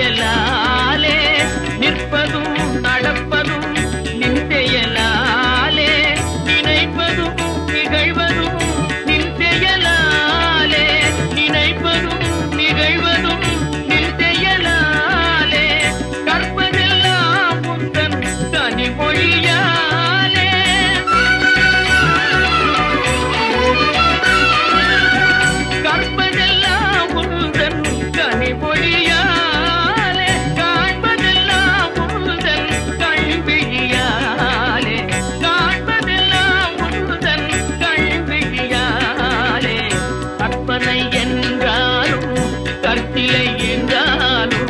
Ayala கற்பனை என்றாலும் கற்பிலை என்றாலும்